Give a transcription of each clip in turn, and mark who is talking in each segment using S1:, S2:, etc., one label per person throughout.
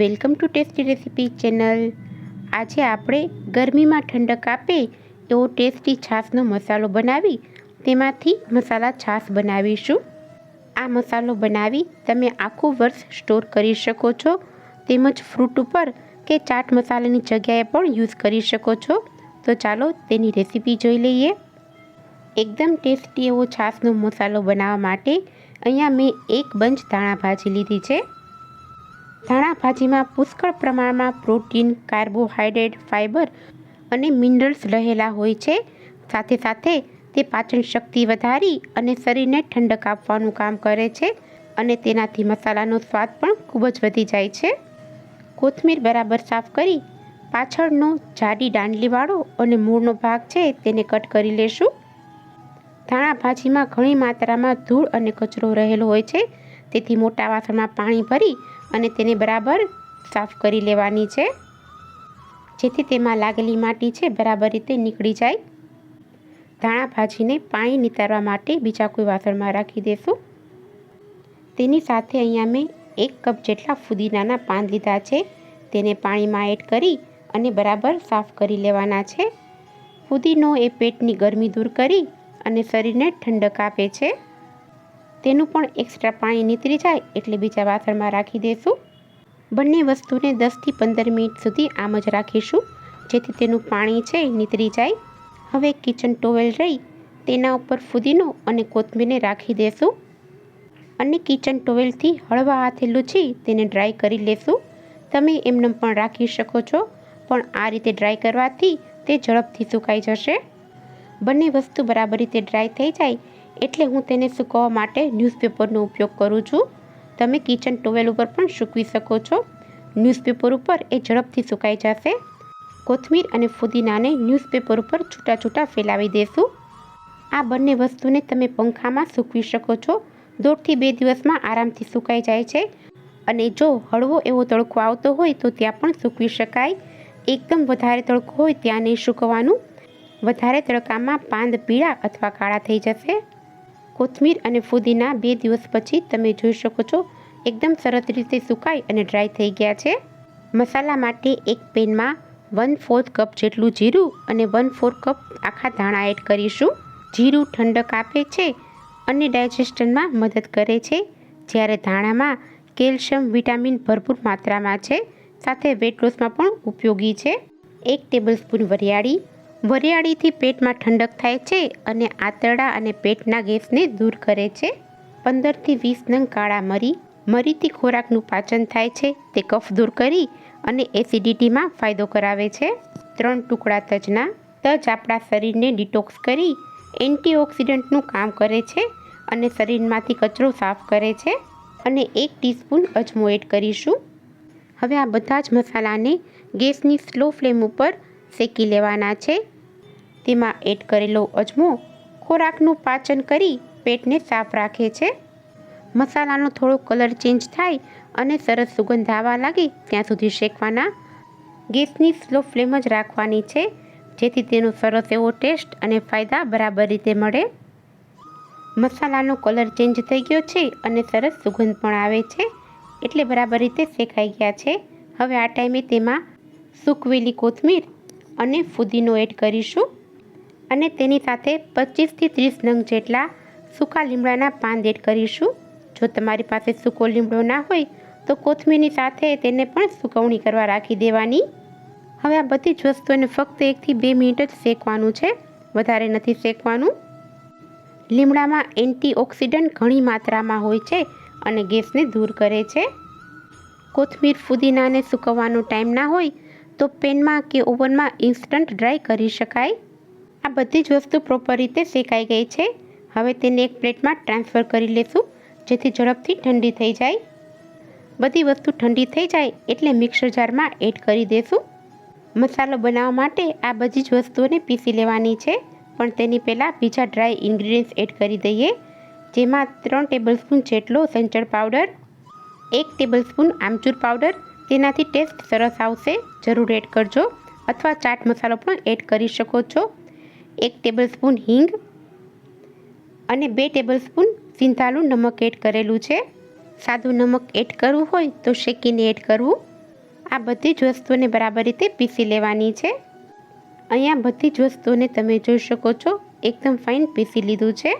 S1: Welcome to tasty recipe channel. આજે આપણે ગરમીમાં ઠંડક આપે એવો ટેસ્ટી છાશનો મસાલો બનાવી, તેમાંથી મસાલા છાશ બનાવીશું. આ મસાલો બનાવી તમે આખું વર્ષ સ્ટોર કરી શકો છો, તેમજ ફ્રૂટ ઉપર કે ચાટ મસાલાની જગ્યાએ પણ યુઝ કરી શકો છો. તો ચાલો તેની રેસીપી જોઈ લઈએ. એકદમ ટેસ્ટી એવો છાશનો મસાલો બનાવવા માટે અહીંયા મેં એક બંચ ધાણા ભાજી લીધી છે. ધાણા ભાજીમાં પુષ્કળ પ્રમાણમાં પ્રોટીન કાર્બોહાઈડ્રેટ ફાઇબર અને મિનરલ્સ રહેલા હોય છે. સાથે સાથે તે પાચન શક્તિ વધારી અને શરીરને ઠંડક આપવાનું કામ કરે છે અને તેનાથી મસાલાનો સ્વાદ પણ ખૂબ જ વધી જાય છે. કોથમીર બરાબર સાફ કરી પાછળનો જાડી દાંડલીવાળો અને મૂળનો ભાગ છે તેને કટ કરી લેશું. ધાણા ભાજીમાં ઘણી માત્રામાં ધૂળ અને કચરો રહેલો હોય છે. તેથી મોટા વાસણમાં પાણી ભરી અને તેને બરાબર સાફ કરી લેવાની છે. જેથી તેમાં લાગેલી માટી છે, બરાબર રીતે નીકળી જાય. ધાણા ભાજીને પાણી નિતારવા માટે બીજા કોઈ વાસણમાં રાખી દેશું. તેની સાથે અહીંયા મેં એક કપ જેટલા ફુદીનાના પાન લીધા છે. તેને પાણીમાં એડ કરી અને બરાબર સાફ કરી લેવાના છે. ફુદીનો એ પેટની ગરમી દૂર કરી અને શરીરને ઠંડક આપે છે. તેનું પણ એક્સ્ટ્રા પાણી નીતરી જાય એટલે બીજા વાસણમાં રાખી દઈશું બંને વસ્તુને દસથી પંદર મિનિટ સુધી આમ જ રાખીશું, જેથી તેનું પાણી છે નીતરી જાય. હવે કિચન ટોવેલ રહી, તેના ઉપર ફુદીનો અને કોથમીરને રાખી દઈશું અને કિચન ટોવેલથી હળવા હાથે લૂછી તેને ડ્રાય કરી લેશું. તમે એમને પણ રાખી શકો છો, પણ આ રીતે ડ્રાય કરવાથી તે ઝડપથી સુકાઈ જશે. બંને વસ્તુ બરાબર રીતે ડ્રાય થઈ જાય એટલે હું તેને સૂકવવા માટે ન્યૂઝપેપરનો ઉપયોગ કરું છું. તમે કિચન ટોવેલ ઉપર પણ સૂકવી શકો છો. ન્યૂઝપેપર ઉપર એ ઝડપથી સુકાઈ જશે. કોથમીર અને ફુદીનાને ન્યૂઝપેપર ઉપર છૂટા છૂટા ફેલાવી દેશું. આ બંને વસ્તુને તમે પંખામાં સૂકવી શકો છો. દોઢથી બે દિવસમાં આરામથી સુકાઈ જાય છે. અને જો હળવો એવો તડકો આવતો હોય તો ત્યાં પણ સૂકવી શકાય. એકદમ વધારે તડકો હોય ત્યાં નહીં સૂકવવાનું વધારે તડકામાં પાંદ પીળા અથવા કાળા થઈ જશે. કોથમીર અને ફુદીના બે દિવસ પછી તમે જોઈ શકો છો, એકદમ સરસ રીતે સુકાઈ અને ડ્રાય થઈ ગયા છે. મસાલા માટે એક પેનમાં વન ફોર્થ કપ જેટલું જીરું અને વન ફોર કપ આખા ધાણા એડ કરીશું. જીરું ઠંડક આપે છે અને ડાયજેશનમાં મદદ કરે છે. જ્યારે ધાણામાં કેલ્શિયમ, વિટામિન ભરપૂર માત્રામાં છે, સાથે વેટ લોસમાં પણ ઉપયોગી છે. એક ટેબલ સ્પૂન વરિયાળી વરિયાળીથી પેટમાં ઠંડક થાય છે અને આંતરડા અને પેટના ગેસને દૂર કરે છે. પંદરથી વીસ નંગ કાળા મરી મરીથી ખોરાકનું પાચન થાય છે. તે કફ દૂર કરી અને એસિડિટીમાં ફાયદો કરાવે છે. ત્રણ ટુકડા તજના, તજ આપણા શરીરને ડિટોક્સ કરી એન્ટીઓક્સિડન્ટનું કામ કરે છે અને શરીરમાંથી કચરો સાફ કરે છે અને એક ટીસ્પૂન અજમો એડ કરીશું. હવે આ બધા જ મસાલાને ગેસની સ્લો ફ્લેમ ઉપર શેકી લેવાના છે. તેમાં એડ કરેલો અજમો ખોરાકનું પાચન કરી પેટને સાફ રાખે છે. મસાલાનો થોડો કલર ચેન્જ થાય અને સરસ સુગંધ આવવા લાગે ત્યાં સુધી શેકવાના. ગેસની સ્લો ફ્લેમ જ રાખવાની છે, જેથી તેનો સરસ એવો ટેસ્ટ અને ફાયદા બરાબર રીતે મળે. મસાલાનો કલર ચેન્જ થઈ ગયો છે અને સરસ સુગંધ પણ આવે છે, એટલે બરાબર રીતે શેકાઈ ગયા છે. હવે આ ટાઈમે તેમાં સૂકવેલી કોથમીર અને ફુદીનો એડ કરીશું. અને તેની સાથે પચીસથી ત્રીસ નંગ જેટલા સૂકા લીમડાના પાન એડ કરીશું. જો તમારી પાસે સૂકો લીમડો ના હોય, તો કોથમીરની સાથે તેને પણ સુકવણી કરવા રાખી દેવાની. હવે આ બધી જ વસ્તુઓને ફક્ત એકથી બે મિનિટ જ શેકવાનું છે. વધારે નથી શેકવાનું. લીમડામાં એન્ટીઓક્સિડન્ટ ઘણી માત્રામાં હોય છે અને ગેસને દૂર કરે છે. કોથમીર ફુદીનાને સૂકવવાનો ટાઈમ ના હોય, તો પેનમાં કે ઓવનમાં ઇન્સ્ટન્ટ ડ્રાય કરી શકાય. આ બધી જ વસ્તુ પ્રોપર રીતે શેકાઈ ગઈ છે. હવે તેને એક પ્લેટમાં ટ્રાન્સફર કરી લેશું, જેથી ઝડપથી ઠંડી થઈ જાય. બધી વસ્તુ ઠંડી થઈ જાય એટલે મિક્સર જારમાં એડ કરી દેશું. મસાલો બનાવવા માટે આ બધી જ વસ્તુઓને પીસી લેવાની છે, પણ તેની પહેલાં બીજા ડ્રાય ઇન્ગ્રીડિયન્ટ્સ એડ કરી દઈએ, જેમાં ત્રણ ટેબલસ્પૂન જેટલો સંચળ પાવડર એક ટેબલસ્પૂન આમચૂર પાવડર તેનાથી ટેસ્ટ સરસ આવશે, જરૂર એડ કરજો, અથવા ચાટ મસાલો પણ એડ કરી શકો છો. એક ટેબલ સ્પૂન હિંગ અને બે ટેબલ સ્પૂન સિંધાલું નમક એડ કરેલું છે. સાદું નમક એડ કરવું હોય તો શેકીને એડ કરવું. આ બધી જ વસ્તુને બરાબર રીતે પીસી લેવાની છે. અહીંયા બધી જ વસ્તુઓને તમે જોઈ શકો છો, એકદમ ફાઇન પીસી લીધું છે.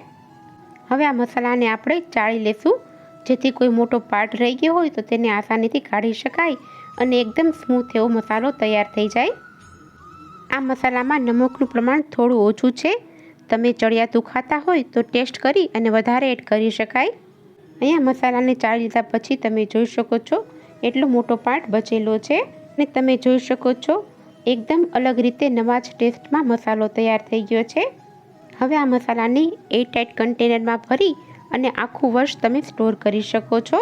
S1: હવે આ મસાલાને આપણે ચાળી લેશું. જેથી કોઈ મોટો પાર્ટ રહી ગયો હોય તો તેને આસાનીથી કાઢી શકાય અને એકદમ સ્મૂથ એવો મસાલો તૈયાર થઈ જાય. આ મસાલામાં નમકનું પ્રમાણ થોડું ઓછું છે. તમે ચડિયાતું ખાતા હોય તો ટેસ્ટ કરી અને વધારે એડ કરી શકાય. અહીંયા મસાલાને ચાળી લીધા પછી તમે જોઈ શકો છો, એટલો મોટો પાર્ટ બચેલો છે અને તમે જોઈ શકો છો, એકદમ અલગ રીતે નવા જ ટેસ્ટમાં મસાલો તૈયાર થઈ ગયો છે. હવે આ મસાલાને એરટાઇટ કન્ટેનરમાં ભરી અને આખું વર્ષ તમે સ્ટોર કરી શકો છો.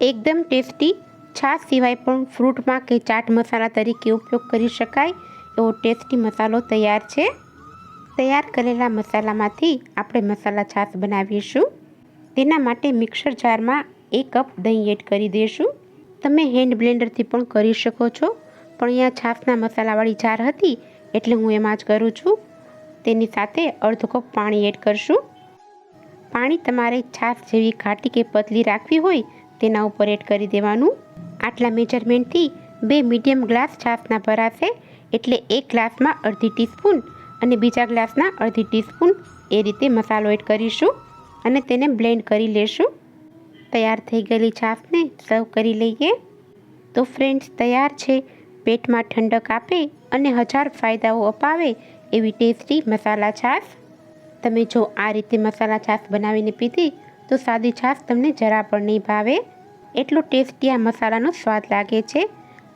S1: એકદમ ટેસ્ટી, છાશ સિવાય પણ ફ્રૂટમાં કે ચાટ મસાલા તરીકે ઉપયોગ કરી શકાય. એવો ટેસ્ટી મસાલો તૈયાર છે. તૈયાર કરેલા મસાલામાંથી આપણે મસાલા છાશ બનાવીશું. તેના માટે મિક્સર જારમાં એક કપ દહીં એડ કરી દઈશું. તમે હેન્ડ બ્લેન્ડરથી પણ કરી શકો છો. પણ અહીંયા છાશના મસાલાવાળી જાર હતી એટલે હું એમાં જ કરું છું. તેની સાથે અડધો કપ પાણી એડ કરશું. પાણી તમારે છાશ જેવી ઘાટી કે પતલી રાખવી હોય તેના ઉપર એડ કરી દેવાનું. આટલા મેજરમેન્ટથી બે મીડિયમ ગ્લાસ છાશના ભરાશે. એટલે એક ગ્લાસમાં અડધી ટીસ્પૂન અને બીજા ગ્લાસના અડધી ટીસ્પૂન એ રીતે મસાલો એડ કરીશું અને તેને બ્લેન્ડ કરી લેશું. તૈયાર થઈ ગયેલી છાશને સર્વ કરી લઈએ. તો ફ્રેન્ડ્સ, તૈયાર છે. પેટમાં ઠંડક આપે અને હજાર ફાયદાઓ અપાવે એવી ટેસ્ટી મસાલા છાશ. તમે જો આ રીતે મસાલા છાશ બનાવીને પીધી, તો સાદી છાશ તમને જરા પણ નહીં ભાવે. એટલો ટેસ્ટી આ મસાલાનો સ્વાદ લાગે છે.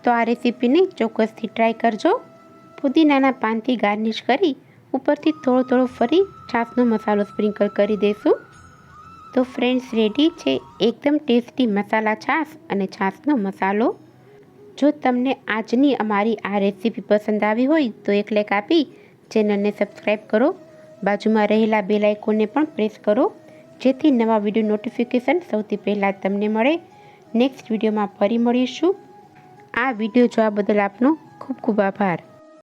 S1: તો આ રેસીપીને ચોક્કસથી ટ્રાય કરજો. પુદીનાના પાનથી ગાર્નિશ કરી ઉપરથી થોડો થોડો ફરી છાશનો મસાલો સ્પ્રિંકલ કરી દઈશું. તો ફ્રેન્ડ્સ રેડી છે? એકદમ ટેસ્ટી મસાલા છાશ અને છાશનો મસાલો. જો તમને આજની અમારી આ રેસીપી પસંદ આવી હોય તો એક લાઈક આપી ચેનલને સબસ્ક્રાઈબ કરો. બાજુમાં રહેલા બે લાઇકોને પણ પ્રેસ કરો. જેથી નવા વીડિયો નોટિફિકેશન સૌથી પહેલાં તમને મળે. નેક્સ્ટ વિડીયોમાં ફરી મળીશું. આ વીડિયો જોવા બદલ આપનો ખૂબ ખૂબ આભાર.